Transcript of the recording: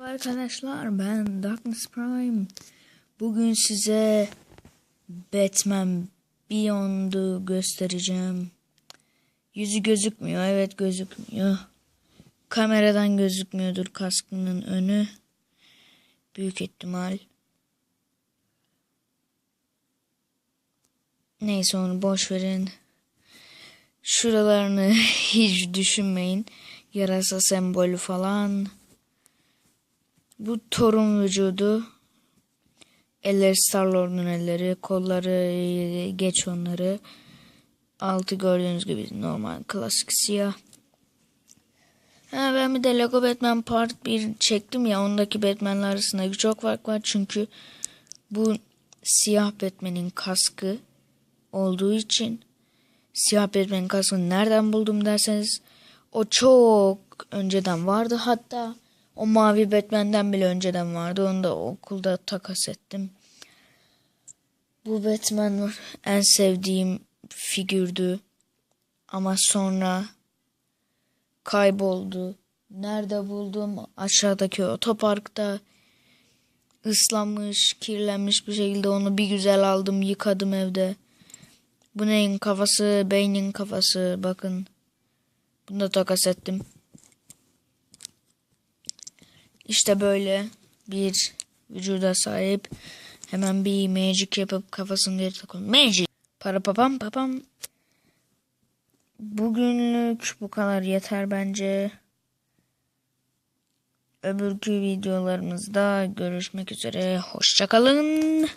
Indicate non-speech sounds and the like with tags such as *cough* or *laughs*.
Arkadaşlar ben Darkness Prime. Bugün size Batman Beyond'u göstereceğim. Yüzü gözükmüyor. Evet gözükmüyor. Kameradan gözükmüyordur kaskının önü. Büyük ihtimal. Neyse onu boş verin. Şuralarını *laughs* hiç düşünmeyin. Yarasa sembolü falan. Bu Thor'un vücudu. Elleri Star-Lord'un elleri. Kolları geç onları. Altı gördüğünüz gibi normal klasik siyah. Ha, ben bir de Lego Batman Part 1 çektim ya ondaki Batman'ler arasında çok fark var. Çünkü bu siyah Batman'in kaskı olduğu için siyah Batman'in kaskını nereden buldum derseniz o çok önceden vardı. Hatta o mavi Batman'den bile önceden vardı. Onu da okulda takas ettim. Bu Batman en sevdiğim figürdü. Ama sonra kayboldu. Nerede buldum? Aşağıdaki otoparkta ıslanmış, kirlenmiş bir şekilde onu bir güzel aldım, yıkadım evde. Bu neyin kafası? Beynin kafası. Bakın. Bunu da takas ettim. İşte böyle bir vücuda sahip. Hemen bir magic yapıp kafasını geri takalım. Magic. Para papam papam. Bugünlük bu kadar yeter bence. Öbürkü videolarımızda görüşmek üzere. Hoşçakalın.